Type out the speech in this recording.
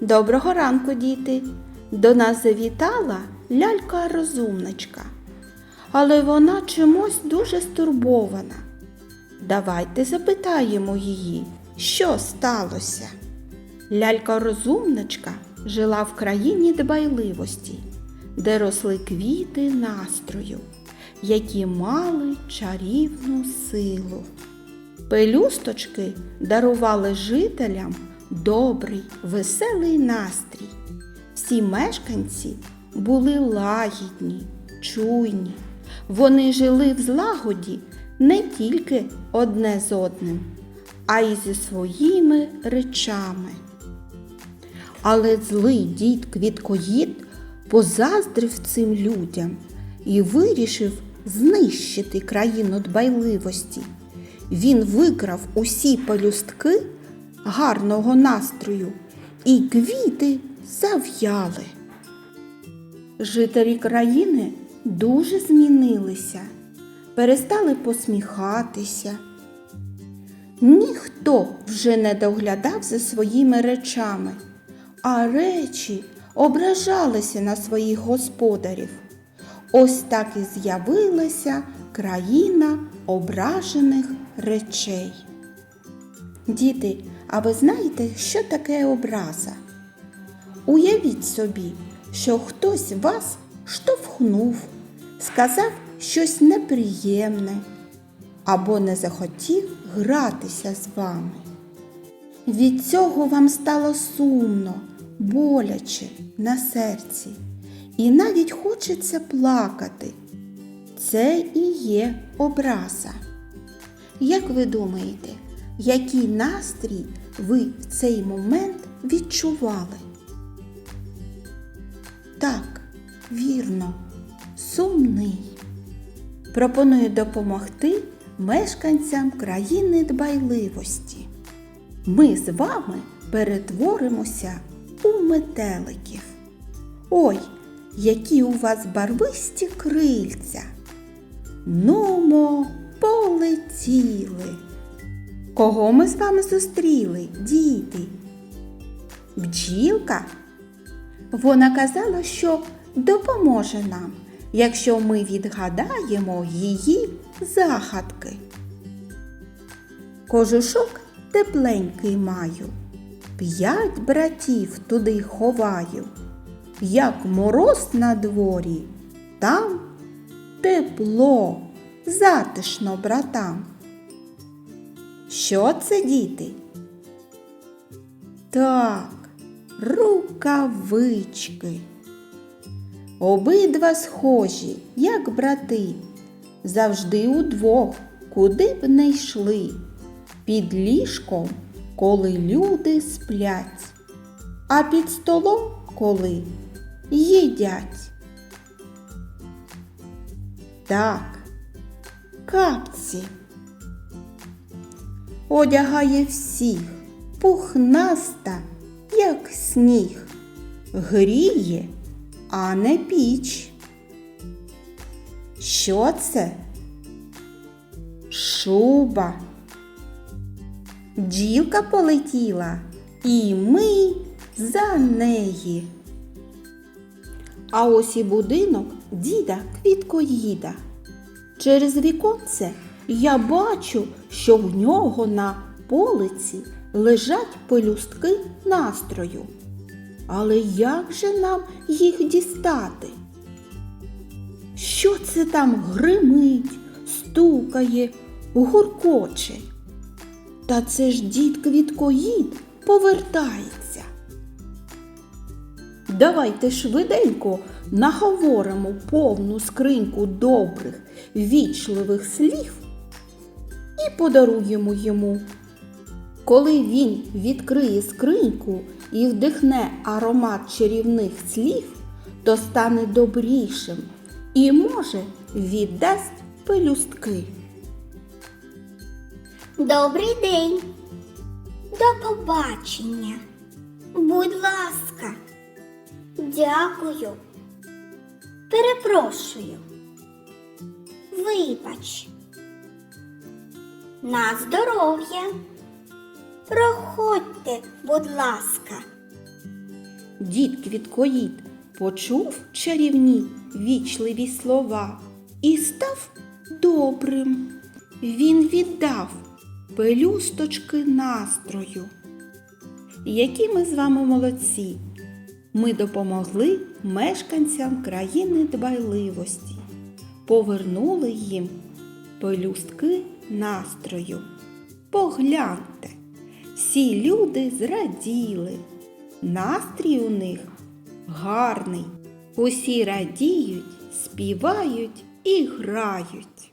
Доброго ранку, діти! До нас завітала лялька-розумничка, але вона чомусь дуже стурбована. Давайте запитаємо її, що сталося. Лялька-розумничка жила в країні дбайливості, де росли квіти настрою, які мали чарівну силу. Пелюсточки дарували жителям добрий, веселий настрій. Всі мешканці були лагідні, чуйні. Вони жили в злагоді не тільки одне з одним, а й зі своїми речами. Але злий дід Квіткоїд позаздрив цим людям і вирішив знищити країну дбайливості. Він викрав усі пелюстки гарного настрою, і квіти зав'яли. Жителі країни дуже змінилися, перестали посміхатися. Ніхто вже не доглядав за своїми речами, а речі ображалися на своїх господарів. Ось так і з'явилася країна ображених речей. Діти, а ви знаєте, що таке образа? Уявіть собі, що хтось вас штовхнув, сказав щось неприємне або не захотів гратися з вами. Від цього вам стало сумно, боляче на серці, і навіть хочеться плакати. Це і є образа. Як ви думаєте, який настрій ви в цей момент відчували? Так, вірно, сумний. Пропоную допомогти мешканцям країни дбайливості. Ми з вами перетворимося у метеликів. Ой, які у вас барвисті крильця. Нумо, полетіли. Кого ми з вами зустріли, діти? Бджілка? Вона казала, що допоможе нам, якщо ми відгадаємо її загадки. Кожушок тепленький маю, п'ять братів туди ховаю. Як мороз на дворі, там тепло, затишно братам. Що це, діти? Так, рукавички. Обидва схожі, як брати, завжди удвох, куди б не йшли, під ліжком, коли люди сплять, а під столом, коли їдять. Так, капці одягає всіх, пухнаста, як сніг, гріє, а не піч. Що це? Шуба. Дівка полетіла, і ми за неї. А ось і будинок діда квіткоїда. Через віконце я бачу, що в нього на полиці лежать пелюстки настрою. Але як же нам їх дістати? Що це там гримить, стукає, гуркоче? Та це ж дід квіткоїд повертається. Давайте швиденько наговоримо повну скриньку добрих, вічливих слів і подаруємо йому. Коли він відкриє скриньку і вдихне аромат чарівних слів, то стане добрішим і, може, віддасть пелюстки. Добрий день. До побачення. Будь ласка. Дякую. Перепрошую. Вибач. На здоров'я. Проходьте, будь ласка. Дід Квіткоїд почув чарівні вічливі слова і став добрим. Він віддав пелюсточки настрою. Які ми з вами молодці! Ми допомогли мешканцям країни дбайливості, повернули їм пелюстки настрою. Погляньте, всі люди зраділи, настрій у них гарний. Усі радіють, співають і грають.